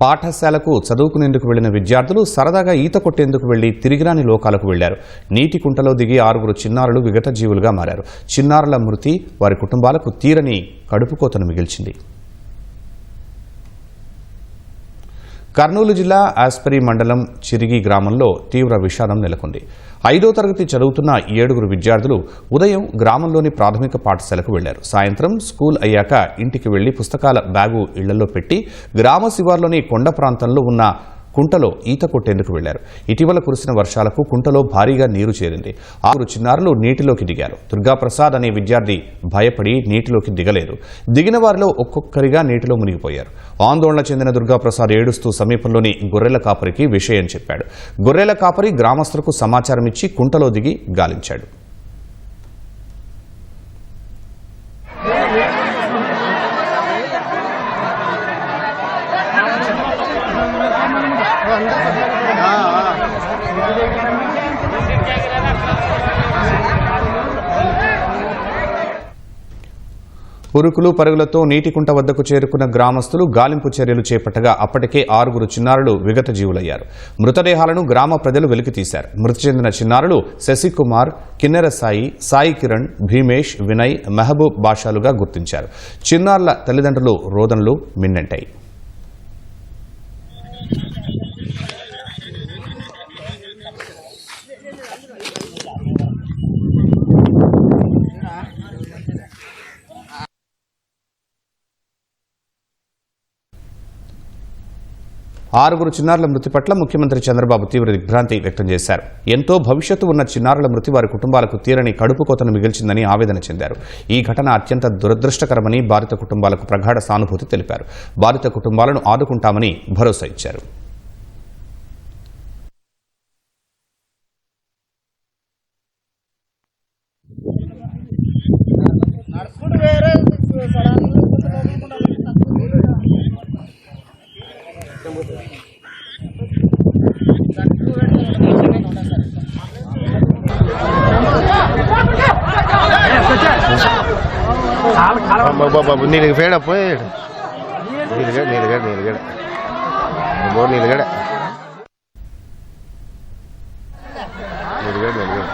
పాఠశాలకు చదువుకునేందుకు వెళ్ళిన విద్యార్థులు సరదాగా ఈత కొట్టేందుకు వెళ్ళి తిరిగిరాని లోకాలకు వెళ్ళారు నీటి కుంటలో దిగి ఆరుగురు చిన్నారులు విగత జీవులుగా మారారు. చిన్నారుల మృతి వారి కుటుంబాలకు తీరని కడుపుకోతను మిగిల్చింది. కర్నూలు జిల్లా ఆస్పరి మండలం చిరిగి గ్రామంలో తీవ్ర విషాదం నెలకొంది. ఐదో తరగతి చదువుతున్న ఏడుగురు విద్యార్థులు ఉదయం గ్రామంలోని ప్రాథమిక పాఠశాలకు వెళ్ళారు. సాయంత్రం స్కూల్ అయ్యాక ఇంటికి వెళ్ళి పుస్తకాల బ్యాగు ఇళ్ళలో పెట్టి గ్రామ శివార్లోని కొండ ప్రాంతంలో ఉన్న కుంటలో ఈత కొట్టేందుకు వెళ్ళారు. ఇటీవల కురిసిన వర్షాలకు కుంటలో భారీగా నీరు చేరింది. ఆరు చిన్నారులు నీటిలోకి దిగారు. దుర్గాప్రసాద్ అనే విద్యార్థి భయపడి నీటిలోకి దిగలేదు. దిగిన వారిలో ఒక్కొక్కరిగా నీటిలో మునిగిపోయారు. ఆందోళన చెందిన దుర్గాప్రసాద్ ఏడుస్తూ సమీపంలోని గొర్రెల కాపరికి విషయం చెప్పాడు. గొర్రెల కాపరి గ్రామస్తులకు సమాచారం ఇచ్చి కుంటలో దిగి గాలించాడు. ఉరుకులు పరుగులతో నీటి కుంట వద్దకు చేరుకున్న గ్రామస్తులు గాలింపు చర్యలు చేపట్టగా అప్పటికే ఆరుగురు చిన్నారులు విగత జీవులయ్యారు మృతదేహాలను గ్రామ ప్రజలు వెలికితీశారు మృతి చెందిన చిన్నారులు శశికుమార్ కిన్నెర సాయి సాయి కిరణ్ భీమేష్ వినయ్ మెహబూబ్ బాషాలుగా గుర్తించారు. చిన్నారుల తల్లిదండ్రులు రోదనలు మిన్నంటాయి. ఆరుగురు చిన్నారుల మృతి పట్ల ముఖ్యమంత్రి చంద్రబాబు తీవ్ర దిగ్భ్రాంతి వ్యక్తం చేశారు. ఎంతో భవిష్యత్తు ఉన్న చిన్నారుల మృతి వారి కుటుంబాలకు తీరని కడుపు కోతను మిగిల్చిందని ఆవేదన చెందారు. ఈ ఘటన అత్యంత దురదృష్టకరమని బాధిత కుటుంబాలకు ప్రగాఢ సానుభూతి తెలిపారు. బాధిత కుటుంబాలను ఆదుకుంటామని భరోసా ఇచ్చారు. ఇప్పుడు బాబు నీళ్ళకి పేడ పోయాడు నీలుగడ నీలుగడ నీలుగడ బోర్ నీలుగడ నీలుగడ నీలుగడ